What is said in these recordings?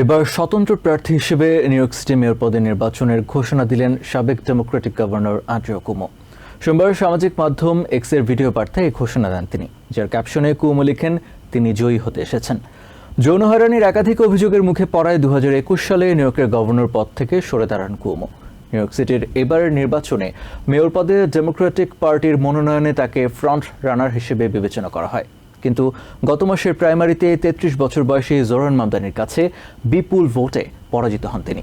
এবার স্বতন্ত্র প্রার্থী হিসেবে নিউ ইয়র্ক সিটি মেয়র পদে নির্বাচনের ঘোষণা দিলেন সাবেক ডেমোক্রেটিক গভর্নর আন্ড্রিও কুমো সোমবার সামাজিক মাধ্যম এক্সের ভিডিও বার্তায় এই ঘোষণা দেন তিনি, যার ক্যাপশনে কুমো লিখেন, তিনি জয়ী হতে এসেছেন। যৌন হয়রানির একাধিক অভিযোগের মুখে পড়ায় দু হাজার একুশ সালে নিউ ইয়র্কের গভর্নর পদ থেকে সরে দাঁড়ান কুমো নিউ ইয়র্ক সিটির এবারের নির্বাচনে মেয়র পদে ডেমোক্রেটিক পার্টির মনোনয়নে তাকে ফ্রন্ট রানার হিসেবে বিবেচনা করা হয়। কিন্তু গত মাসের প্রাইমারিতে তেত্রিশ বছর বয়সে জোরান মামদানির কাছে বিপুল ভোটে পরাজিত হন তিনি।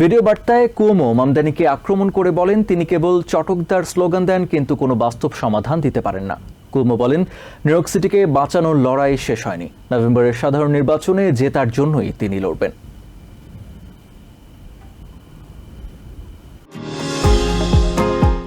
ভিডিও বার্তায় কুমো মামদানিকে আক্রমণ করে বলেন, তিনি কেবল চটকদার স্লোগান দেন, কিন্তু কোনো বাস্তব সমাধান দিতে পারেন না। কুমো বলেন নিউইয়র্ক সিটিকে বাঁচানোর লড়াই শেষ হয়নি। নভেম্বরের সাধারণ নির্বাচনে জেতার জন্যই তিনি লড়বেন।